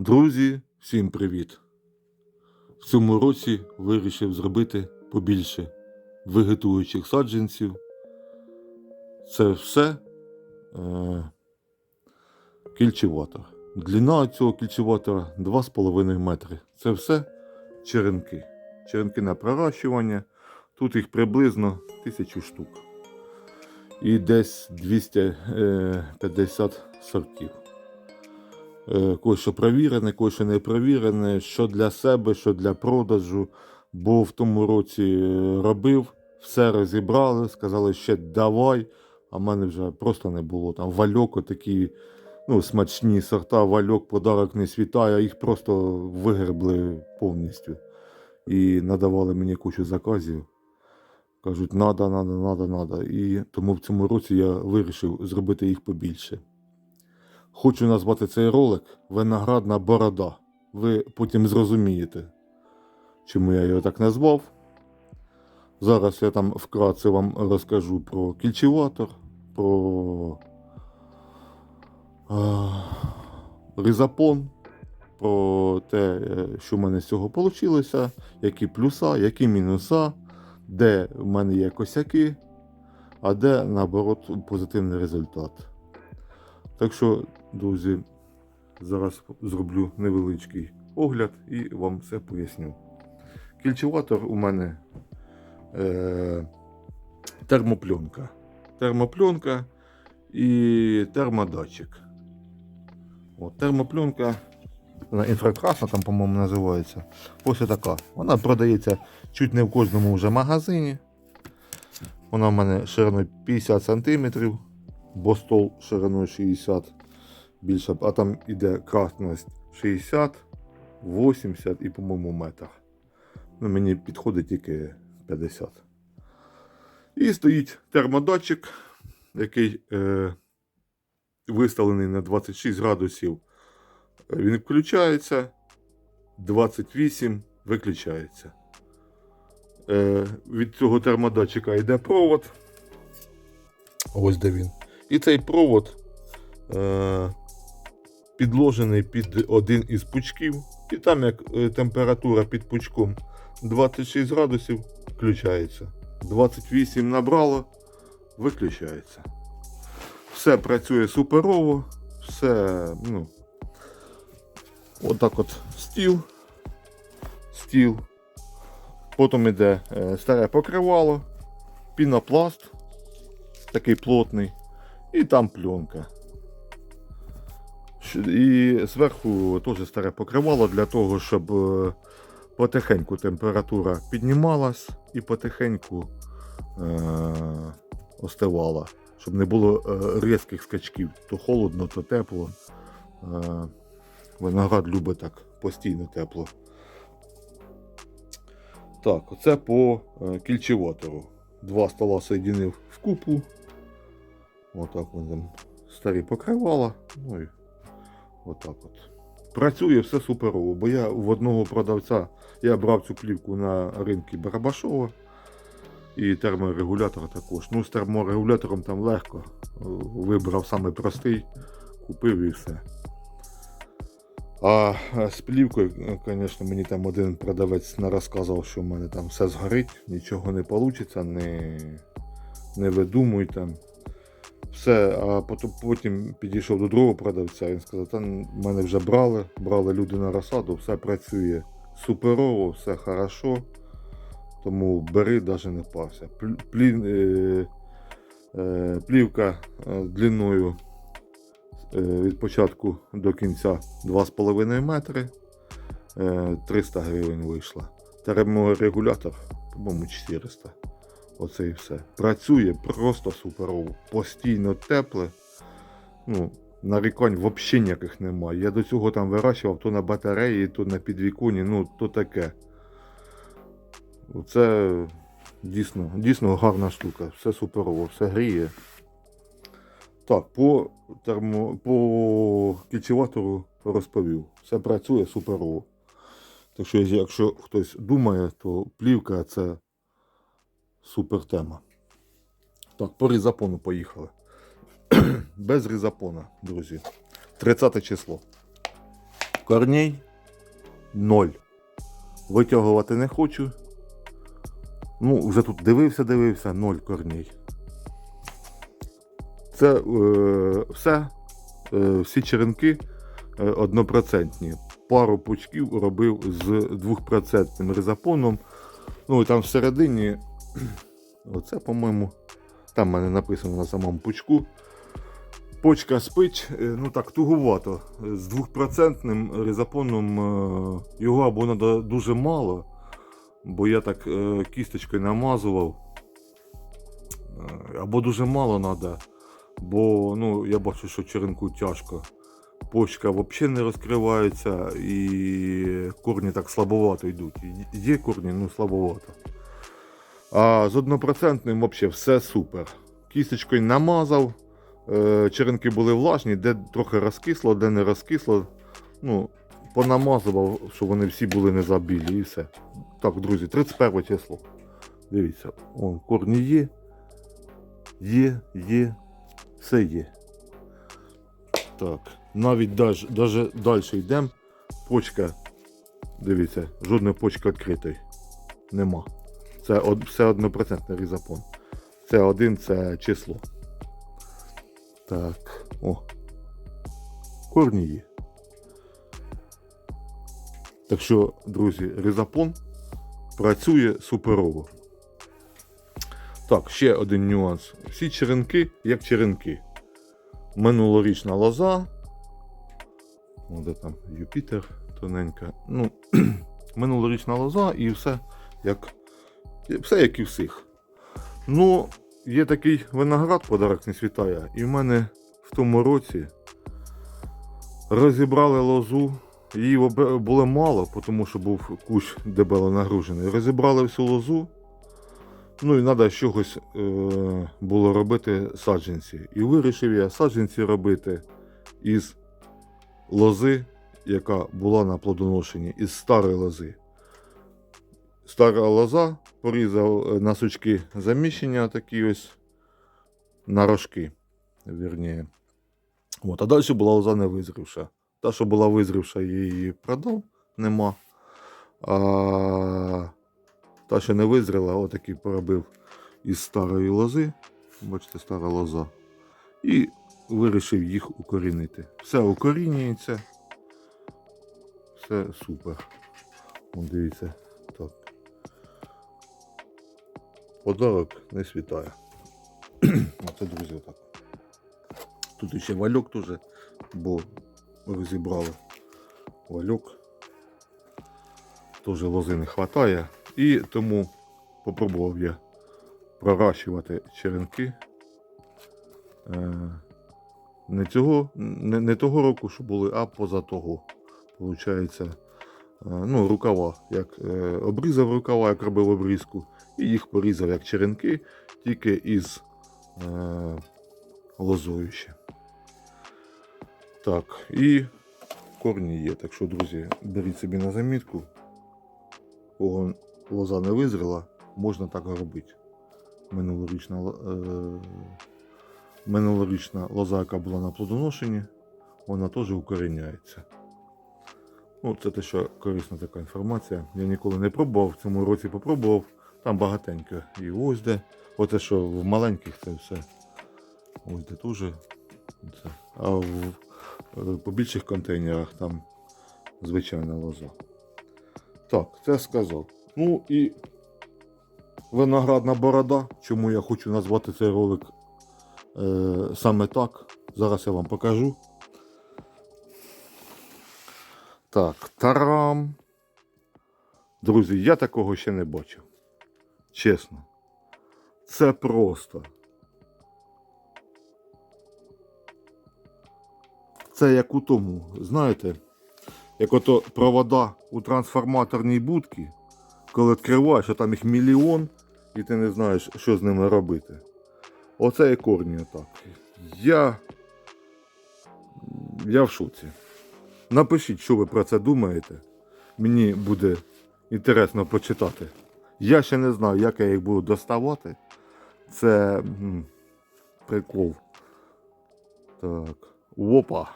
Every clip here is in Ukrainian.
Друзі, всім привіт! В цьому році вирішив зробити побільше вегетуючих саджанців. Це все е, кільчеватор. Длина цього кільчеватора 2,5 метри. Це все черенки. Черенки на пророщування. Тут їх приблизно 1000 штук. І десь 250 сортів. Е, Кое-що провірене, кое-що не провірене, що для себе, що для продажу. Бо в тому році е, робив, все розібрали, сказали, ще давай, а в мене вже просто не було. Там вальок, такі ну, смачні сорта, вальок, подарок не світає, їх просто вигребли повністю. І надавали мені кучу заказів. Кажуть, надо, надо, надо, надо. І тому в цьому році я вирішив зробити їх побільше. Хочу назвати цей ролик Виноградна борода. Ви потім зрозумієте, чому я його так назвав. Зараз я там вкратце вам розкажу про кільчеватор, про а, ризапон, про те, що в мене з цього вийшло, які плюса, які мінуса, де в мене є косяки, а де, наоборот, позитивний результат. Так що, друзі, зараз зроблю невеличкий огляд і вам все поясню. Кільчеватор у мене е, термопленка. Термопленка і термодатчик. От, термопленка, вона інфракрасна там, по-моєму, називається. Ось така. Вона продається чуть не в кожному вже магазині. Вона в мене шириною 50 см, бо стол шириною 60 більше, а там іде кратність 60, 80 і, по-моєму, метр. Ну, мені підходить тільки 50. І стоїть термодатчик, який е, виставлений на 26 градусів. Він включається, 28 виключається. Е, від цього термодатчика йде провод. Ось де він. І цей провод е, підложений під один із пучків. І там як е, температура під пучком 26 градусів включається. 28 набрало, виключається. Все працює суперово, все, ну, отак от стіл, стіл. Потім йде е, старе покривало, пінопласт, такий плотний, і там пленка. І зверху теж старе покривало для того, щоб е, потихеньку температура піднімалась і потихеньку е- остивала, щоб не було е, різких скачків. То холодно, то тепло. Е- виноград любить так постійно тепло. Так, оце по е, кільчеватору. Два стола соєдинив в купу. Отак вони там старі покривала. Ну і отак от. Працює все суперово, бо я в одного продавця я брав цю плівку на ринку Барабашова і терморегулятор також. Ну, з терморегулятором там легко. Е, Вибрав самий простий, купив і все. А е, з плівкою, звісно, мені там один продавець не розказав, що в мене там все згорить, нічого не вийде, не, не видумуй там. Все, а потім, підійшов до другого продавця, він сказав, та мене вже брали, брали люди на розсаду, все працює суперово, все хорошо. Тому бери, навіть не парся. Плі, плі- е, е, плівка е, длиною е, від початку до кінця 2,5 метри. Е, 300 гривень вийшла. Терморегулятор, по-моєму, 400. Оце і все. Працює просто суперово. Постійно тепле. Ну, нарікань взагалі ніяких немає. Я до цього там вирощував то на батареї, то на підвіконі, ну то таке. Це дійсно, дійсно гарна штука. Все суперово, все гріє. Так, по термо, по кільчеватору розповів. Все працює суперово. Так що, якщо хтось думає, то плівка це супер тема. Так, по різапону поїхали. Без різапона, друзі. 30 число. Корней ноль. Витягувати не хочу. Ну, вже тут дивився, дивився, ноль корней. Це е, все. Е, всі черенки е, однопроцентні. Пару пучків робив з 2% ризапоном. Ну і там всередині, оце, по-моєму, там в мене написано на самому пучку. Почка спить, е, ну так, тугувато. З 2% ризапоном е, його або треба дуже мало, бо я так е, кісточкою намазував. Або дуже мало треба, бо ну, я бачу, що черенку тяжко. Почка взагалі не розкривається і корні так слабовато йдуть. Є корні, ну слабовато. А з однопроцентним взагалі все супер. Кісточкою намазав, е, черенки були влажні, де трохи розкисло, де не розкисло. Ну, понамазував, щоб вони всі були не забілі і все. Так, друзі, 31 число. Дивіться, о, корні є. Є, є, все є. Так, навіть даже, даже далі йдемо. Почка, дивіться, жодної почки відкритої. Нема. Це од, все однопроцентний різапон. Це один, це число. Так, о. Корні є. Так що, друзі, ризапон працює суперово. Так, ще один нюанс. Всі черенки, як черенки. Минулорічна лоза. О, де там Юпітер тоненька. Ну, минулорічна лоза і все як, все як і всіх. Ну, є такий виноград, подарок не світає. І в мене в тому році розібрали лозу. Її було мало, тому що був кущ дебело нагружений. Розібрали всю лозу. Ну і треба чогось е, було робити саджанці. І вирішив я саджанці робити із лози, яка була на плодоношенні, із старої лози. Стара лоза порізав е, на сучки заміщення такі ось на рожки. Вірніше. От, а далі була лоза не визрівша. Та, що була визрівша, її продав, нема. А та, що не визріла, отакий поробив із старої лози. Бачите, стара лоза. І вирішив їх укорінити. Все укорінюється. Все супер. О, дивіться. Подарок не світає. Оце, друзі, отак. Тут ще вальок теж, бо розібрали вальок. Теж лози не вистачає. І тому попробував я проращувати черенки. Е, Не, цього, не, не того року, що були, а поза того. Получається, е, ну, рукава, як е, обрізав рукава, як робив обрізку, і їх порізав як черенки, тільки із е, лозою ще. Так, і корні є. Так що, друзі, беріть собі на замітку. Кого лоза не визріла, можна так робити. Минулорічна, е, минулорічна лоза, яка була на плодоношенні, вона теж укоріняється. Ну, це те, що корисна така інформація. Я ніколи не пробував, в цьому році попробував. Там багатенько. І ось де. Оце що в маленьких це все. Ось де теж. Це. А в, е, по більших контейнерах там звичайна лоза. Так, це сказав. Ну і виноградна борода. Чому я хочу назвати цей ролик е, саме так. Зараз я вам покажу. Так, тарам. Друзі, я такого ще не бачив. Чесно. Це просто. Це як у тому, знаєте, як ото провода у трансформаторній будці, коли відкриваєш, а там їх мільйон, і ти не знаєш, що з ними робити. Оце і корні отак. Я. Я в шоці. Напишіть, що ви про це думаєте. Мені буде інтересно почитати. Я ще не знаю, як я їх буду доставати. Це прикол. Так. Опа.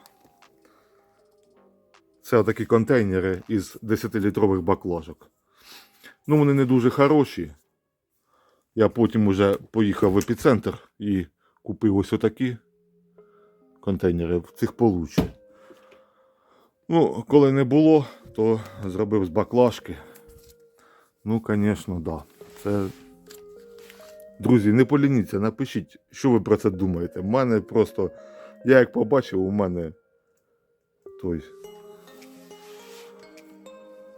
Це Це такі контейнери із 10-літрових баклажок. Ну, вони не дуже хороші. Я потім уже поїхав в епіцентр і купив ось отакі контейнери. В цих получше. Ну, коли не було, то зробив з баклажки. Ну, звісно, да. Це. Друзі, не полініться, напишіть, що ви про це думаєте. У мене просто. Я як побачив, у мене. Той.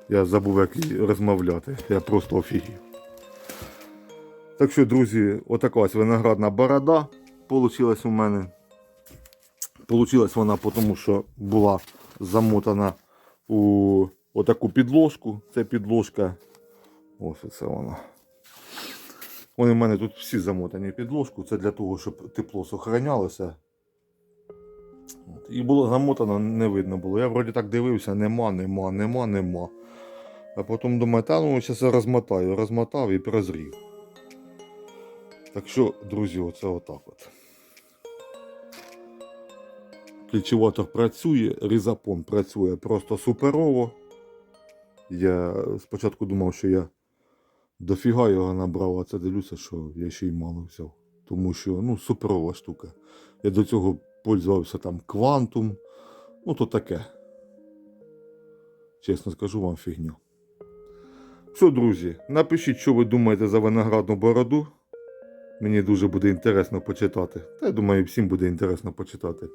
Я забув, як розмовляти. Я просто офігів. Так що, друзі, отака ось виноградна борода получилась у мене. Получилась вона тому, що була замотана у отаку підложку. Це підложка. Ось оце вона. Вони в мене тут всі замотані підложку. Це для того, щоб тепло сохранялося. І було замотано, не видно було. Я вроді так дивився, нема, нема, нема, нема. А потім думаю, та ну зараз розмотаю. Розмотав і прозрів. Так що, друзі, оце отак от. Кільчеватор працює, різапон працює просто суперово. Я спочатку думав, що я дофіга його набрав, а це дивлюся, що я ще й мало взяв. Тому що ну, суперова штука. Я до цього пользувався там квантум. Ну, то таке. Чесно скажу вам фігню. Все, друзі, напишіть, що ви думаєте за виноградну бороду. Мені дуже буде інтересно почитати. Та я думаю, всім буде інтересно почитати.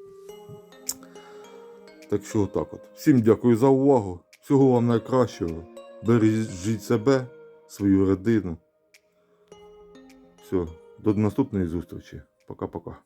Так що отак от. Всім дякую за увагу. Всього вам найкращого. Бережіть себе, свою родину. Все, до наступної зустрічі. Пока-пока.